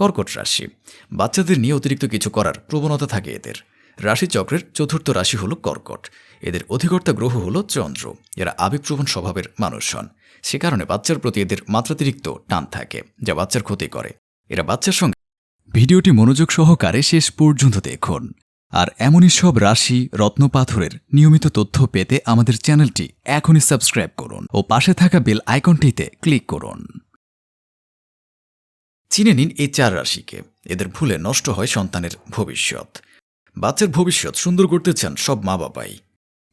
কর্কট রাশি। বাচ্চাদের নিয়ে অতিরিক্ত কিছু করার প্রবণতা থাকে এদের। রাশিচক্রের চতুর্থ রাশি হল কর্কট। এদের অধিকর্তা গ্রহ হল চন্দ্র। এরা আবেগপ্রবণ স্বভাবের মানুষ হন। সে কারণে বাচ্চার প্রতি এদের মাত্রাতিরিক্ত টান থাকে, যা বাচ্চার ক্ষতি করে। এরা বাচ্চার সঙ্গে ভিডিওটি মনোযোগ সহকারে শেষ পর্যন্ত দেখুন। আর এমনই সব রাশি রত্নপাথরের নিয়মিত তথ্য পেতে আমাদের চ্যানেলটি এখনই সাবস্ক্রাইব করুন ও পাশে থাকা বেল আইকনটিতে ক্লিক করুন। চিনে নিন এই চার রাশিকে। এদের ভুলে নষ্ট হয় সন্তানের ভবিষ্যৎ। বাচ্চার ভবিষ্যৎ সুন্দর করতে চান সব মা বাবাই।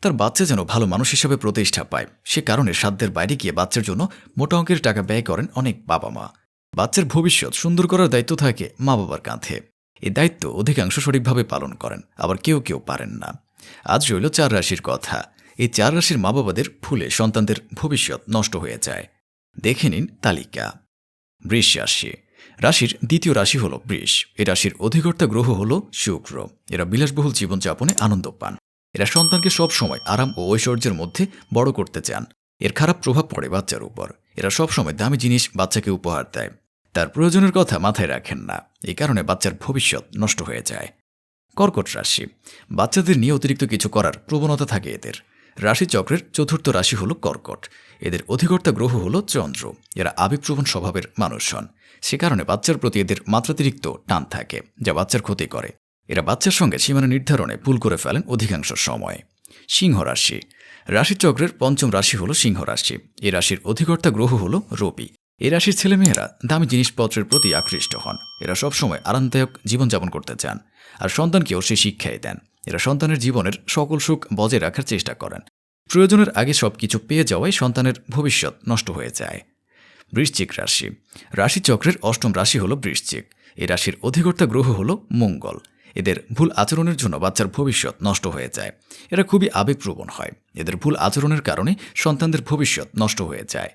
তার বাচ্চা যেন ভালো মানুষ হিসাবে প্রতিষ্ঠা পায়। সে কারণে সাধ্যের বাইরে গিয়ে বাচ্চার জন্য মোটা অঙ্কের টাকা ব্যয় করেন অনেক বাবা মা। বাচ্চার ভবিষ্যৎ সুন্দর করার দায়িত্ব থাকে মা বাবার কাঁধে। এই দায়িত্ব অধিকাংশ সঠিকভাবে পালন করেন, আবার কেউ কেউ পারেন না। আজ রইল চার রাশির কথা। এই চার রাশির মা বাবাদের ফুলে সন্তানদের ভবিষ্যৎ নষ্ট হয়ে যায়। দেখে নিন তালিকা। বৃষ রাশি। রাশির দ্বিতীয় রাশি হল বৃষ। এ রাশির অধিকর্তা গ্রহ হল শুক্র। এরা বিলাসবহুল জীবনযাপনে আনন্দ পান এরা সন্তানকে সব সময় আরাম ও ঐশ্বর্যের মধ্যে বড় করতে চান। এর খারাপ প্রভাব পড়ে বাচ্চার উপর। এরা সবসময় দামি জিনিস বাচ্চাকে উপহার দেয়। তার প্রয়োজনের কথা মাথায় রাখেন না। এই কারণে বাচ্চার ভবিষ্যৎ নষ্ট হয়ে যায়। কর্কট রাশি। বাচ্চাদের নিয়ে অতিরিক্ত কিছু করার প্রবণতা থাকে এদের। রাশিচক্রের চতুর্থ রাশি হল কর্কট। এদের অধিকর্তা গ্রহ হল চন্দ্র। এরা আবেগপ্রবণ স্বভাবের মানুষ হন। সে কারণে বাচ্চার প্রতি এদের মাত্রাতিরিক্ত টান থাকে, যা বাচ্চার ক্ষতি করে। এরা বাচ্চার সঙ্গে সীমানা নির্ধারণে ভুল করে ফেলেন অধিকাংশ সময়। সিংহ রাশি। রাশিচক্রের পঞ্চম রাশি হল সিংহ রাশি। এই রাশির অধিকর্তা গ্রহ হল রবি। এই রাশির ছেলেমেয়েরা দামি জিনিসপত্রের প্রতি আকৃষ্ট হন। এরা সবসময় আরামদায়ক জীবনযাপন করতে চান। আর সন্তানকেও সে শিক্ষাই দেন। এরা সন্তানের জীবনের সকল সুখ বজায় রাখার চেষ্টা করেন। প্রয়োজনের আগে সবকিছু পেয়ে যাওয়ায় সন্তানের ভবিষ্যৎ নষ্ট হয়ে যায়। বৃশ্চিক রাশি। রাশিচক্রের অষ্টম রাশি হল বৃশ্চিক। এই রাশির অধিকর্তা গ্রহ হল মঙ্গল। এদের ভুল আচরণের জন্য বাচ্চার ভবিষ্যৎ নষ্ট হয়ে যায়। এরা খুবই আবেগপ্রবণ হয়। এদের ভুল আচরণের কারণে সন্তানদের ভবিষ্যৎ নষ্ট হয়ে যায়।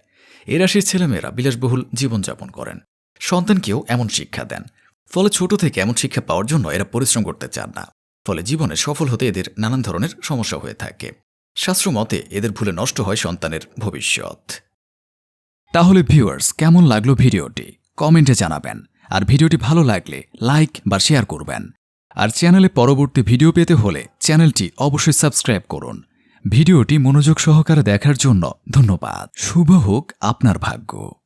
এ রাশির ছেলেমেয়েরা বিলাসবহুল জীবনযাপন করেন। সন্তানকেও এমন শিক্ষা দেন। ফলে ছোট থেকে এমন শিক্ষা পাওয়ার জন্য এরা পরিশ্রম করতে চান না। ফলে জীবনে সফল হতে এদের নানান ধরনের সমস্যা হয়ে থাকে। শাস্ত্র মতে, এদের ভুলে নষ্ট হয় সন্তানের ভবিষ্যৎ। তাহলে ভিউয়ার্স কেমন লাগল ভিডিওটি? কমেন্টে জানাবেন। আর ভিডিওটি ভালো লাগলে লাইক বা শেয়ার করবেন। আর চ্যানেলে পরবর্তী ভিডিও পেতে হলে চ্যানেলটি অবশ্যই সাবস্ক্রাইব করুন। ভিডিওটি মনোযোগ সহকারে দেখার জন্য ধন্যবাদ। শুভ হোক আপনার ভাগ্য।